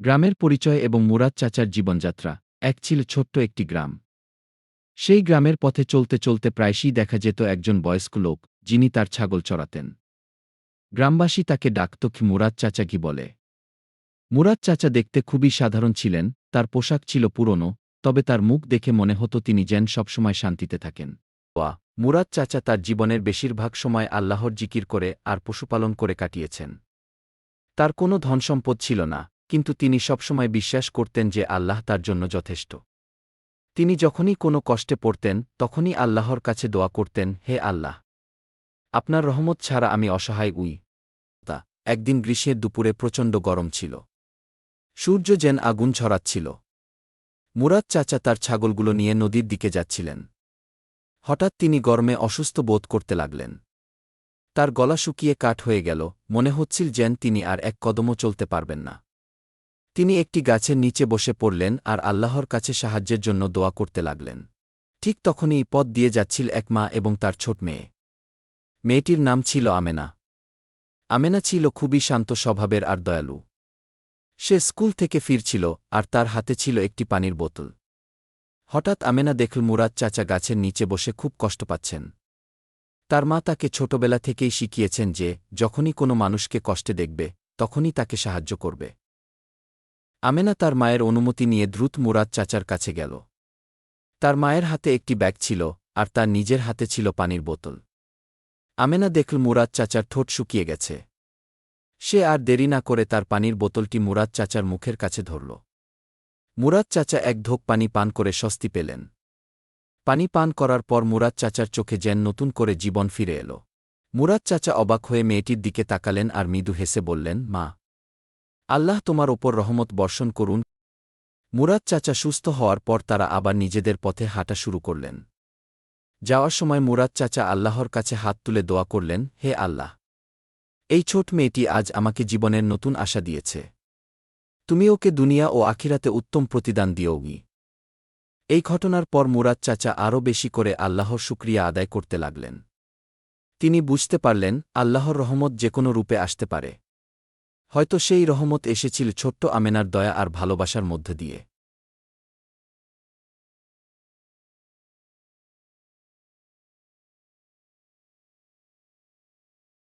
গ্রামের পরিচয় এবং মুরাদ চাচার জীবনযাত্রা। এক ছিল ছোট্ট একটি গ্রাম। সেই গ্রামের পথে চলতে চলতে প্রায়শই দেখা যেত একজন বয়স্ক লোক, যিনি তার ছাগল চড়াতেন। গ্রামবাসী তাকে ডাকত কি মুরাদ চাচা কি বলে। মুরাদ চাচা দেখতে খুবই সাধারণ ছিলেন, তার পোশাক ছিল পুরনো, তবে তার মুখ দেখে মনে হতো তিনি যেন সবসময় শান্তিতে থাকেন। ওয়া মুরাদ চাচা তার জীবনের বেশিরভাগ সময় আল্লাহর জিকির করে আর পশুপালন করে কাটিয়েছেন। তার কোনো ধনসম্পদ ছিল না কিন্তু তিনি সবসময় বিশ্বাস করতেন যে আল্লাহ তার জন্য যথেষ্ট। তিনি যখনই কোনো কষ্টে পড়তেন, তখনই আল্লাহর কাছে দোয়া করতেন, হে আল্লাহ, আপনার রহমত ছাড়া আমি অসহায় উই। তা, একদিন গ্রীষ্মের দুপুরে প্রচণ্ড গরম ছিল। সূর্য যেন আগুন ছড়াচ্ছিল। মুরাদ চাচা তার ছাগলগুলো নিয়ে নদীর দিকে যাচ্ছিলেন। হঠাৎ তিনি গরমে অসুস্থ বোধ করতে লাগলেন। তার গলা শুকিয়ে কাঠ হয়ে গেল, মনে হচ্ছিল যেন তিনি আর এক কদমও চলতে পারবেন না। তিনি একটি গাছের নিচে বসে পড়লেন আর আল্লাহর কাছে সাহায্যের জন্য দোয়া করতে লাগলেন। ঠিক তখনই পথ দিয়ে যাচ্ছিল এক মা এবং তার ছোট মেয়ে। মেয়েটির নাম ছিল আমেনা। আমেনা ছিল খুবই শান্ত স্বভাবের আর দয়ালু। সে স্কুল থেকে ফিরছিল আর তার হাতে ছিল একটি পানির বোতল। হঠাৎ আমেনা দেখল মুরাদ চাচা গাছের নিচে বসে খুব কষ্ট পাচ্ছেন। তার মা তাকে ছোটবেলা থেকেই শিখিয়েছেন যে, যখনই কোনো মানুষকে কষ্টে দেখবে, তখনই তাকে সাহায্য করবে। আমেনা তার মায়ের অনুমতি নিয়ে দ্রুত মুরাদ চাচার কাছে গেল। তার মায়ের হাতে একটি ব্যাগ ছিল, আর তার নিজের হাতে ছিল পানির বোতল। আমেনা দেখল মুরাদ চাচার ঠোঁট শুকিয়ে গেছে। সে আর দেরি না করে তার পানির বোতলটি মুরাদ চাচার মুখের কাছে ধরল। মুরাদ চাচা এক ঢোক পানি পান করে স্বস্তি পেলেন। পানি পান করার পর মুরাদ চাচার চোখে যেন নতুন করে জীবন ফিরে এল। মুরাদ চাচা অবাক হয়ে মেয়েটির দিকে তাকালেন আর মৃদু হেসে বললেন, মা আল্লাহ তোমার ওপর রহমত বর্ষণ করুন। মুরাদ চাচা সুস্থ হওয়ার পর তারা আবার নিজেদের পথে হাঁটা শুরু করলেন। যাওয়ার সময় মুরাদ চাচা আল্লাহর কাছে হাত তুলে দোয়া করলেন, হে আল্লাহ, এই ছোট মেয়েটি আজ আমাকে জীবনের নতুন আশা দিয়েছে। তুমি ওকে দুনিয়া ও আখিরাতে উত্তম প্রতিদান দিওগি। এই ঘটনার পর মুরাদ চাচা আরও বেশি করে আল্লাহর শুক্রিয়া আদায় করতে লাগলেন। তিনি বুঝতে পারলেন, আল্লাহর রহমত যে কোনো রূপে আসতে পারে। হয়তো সেই রহমত এসেছিল ছোট্ট আমেনার দয়া আর ভালোবাসার মধ্য দিয়ে।